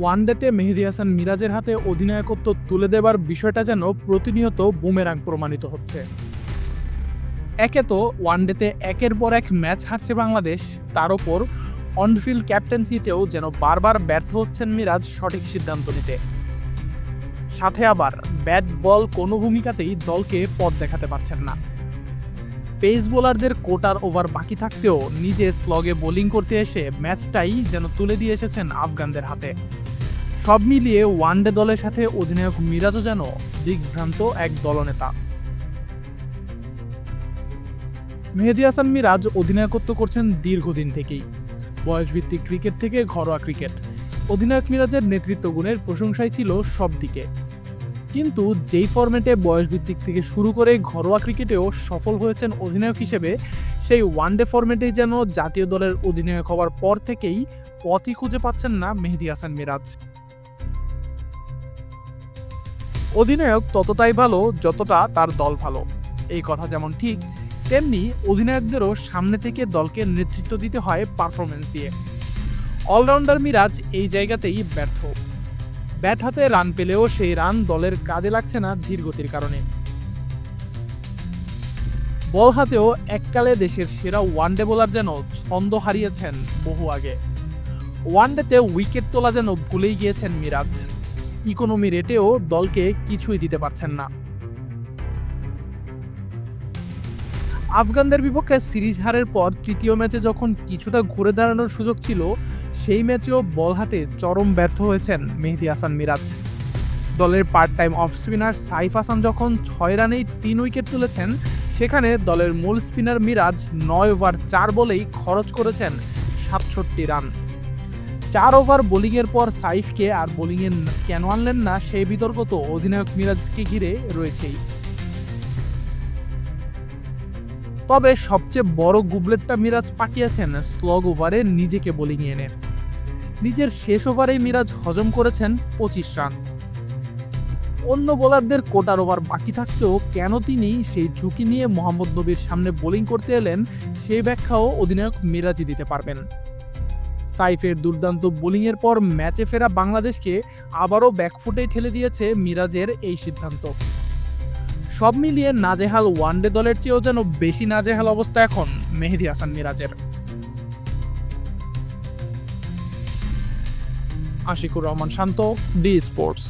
ওয়ানডেতে মেহেদি হাসান মিরাজের হাতে অধিনায়কত্ব তুলে দেবার বিষয়টা যেন প্রতিনিয়ত বুমেরাং প্রমাণিত হচ্ছে। একে তো ওয়ানডেতে একের পর এক ম্যাচ হারছে বাংলাদেশ, তার ওপর অনফিল্ড ক্যাপ্টেন্সিতেও যেন বারবার ব্যর্থ হচ্ছেন মিরাজ সঠিক সিদ্ধান্ত নিতে। সাথে আবার ব্যাট বল কোনো ভূমিকাতেই দলকে পথ দেখাতে পারছেন না। পেস বোলারদের কোটার ওভার বাকি থাকতেও নিজে স্লগে বোলিং করতে এসে ম্যাচটাই যেন তুলে দিয়ে এসেছেন আফগানদের হাতে। সব মিলিয়ে ওয়ানডে দলের সাথে অধিনায়ক মিরাজও যেন দিগ্ভ্রান্ত এক দলনেতা। মেহেদি হাসান মিরাজ অধিনায়কত্ব করছেন দীর্ঘদিন থেকেই। বয়সভিত্তিক ক্রিকেট থেকে ঘরোয়া ক্রিকেট। অধিনায়ক মিরাজের নেতৃত্ব গুণের প্রশংসাই ছিল সব দিকে কিন্তু যেই ফরম্যাটে বয়সভিত্তিক থেকে শুরু করে ঘরোয়া ক্রিকেটেও সফল হয়েছেন অধিনায়ক হিসেবে, সেই ওয়ানডে ফরম্যাটেই যেন জাতীয় দলের অধিনায়ক হওয়ার পর থেকেই পথই খুঁজে পাচ্ছেন না মেহেদি হাসান মিরাজ। অধিনায়ক ততটাই ভালো যতটা তার দল ভালো। এই কথা যেমন ঠিক, তেমনি অধিনায়কদেরও সামনে থেকে দলকে নেতৃত্ব দিতে হয় পারফরমেন্স দিয়ে। অলরাউন্ডার মিরাজ এই জায়গাতেই ব্যর্থ। ব্যাট হাতে রান পেলেও সেই রান দলের কাজে লাগছে না ধীরগতির কারণে। বল হাতেও এককালে দেশের সেরা ওয়ানডে বোলার যেন ছন্দ হারিয়েছেন বহু আগে। ওয়ানডেতে উইকেট তোলা যেন ভুলেই গিয়েছেন মিরাজ। ইকোনমি রেটেও দলকে কিছুই দিতে পারছেন না। আফগানদের বিপক্ষে সিরিজ হারের পর তৃতীয় ম্যাচে যখন কিছুটা ঘুরে দাঁড়ানোর সুযোগ ছিল, সেই ম্যাচেও বল হাতে চরম ব্যর্থ হয়েছেন মেহেদি হাসান মিরাজ। দলের part time off spinner Saif Hasan যখন ছয় রানেই তিন উইকেট তুলেছেন, সেখানে দলের মূল স্পিনার মিরাজ নয় ওভার চার বলেই খরচ করেছেন সাতষট্টি রান। চার ওভার বোলিংয়ের পর সাইফকে আর বোলিংয়ে কেন আনলেন না সেই বিতর্ক তো অধিনায়ক মিরাজকে ঘিরে রয়েছেই। তবে সবচেয়ে বড় গুবলেটটা মিরাজ পাকিয়েছেন স্লগ ওভারে নিজেকে বোলিংয়ে এনে। নিজের শেষ ওভারেই মিরাজ হজম করেছেন পঁচিশ রান। অন্য বোলারদের কোটার ওভার বাকি থাকতেও কেন তিনি সেই ঝুঁকি নিয়ে মোহাম্মদ নবীর সামনে বোলিং করতে এলেন, সেই ব্যাখ্যাও অধিনায়ক মিরাজই দিতে পারবেন। সাইফের দুর্দান্ত বোলিংয়ের পর ম্যাচে ফেরা বাংলাদেশকে আবারও ব্যাকফুটে ঠেলে দিয়েছে মিরাজের এই সিদ্ধান্ত। সব মিলিয়ে নাজেহাল ওয়ানডে দলের চেয়েও যেন বেশি নাজেহাল অবস্থা এখন মেহেদি হাসান মিরাজের। Ashikur Rahman Shanto, D sports.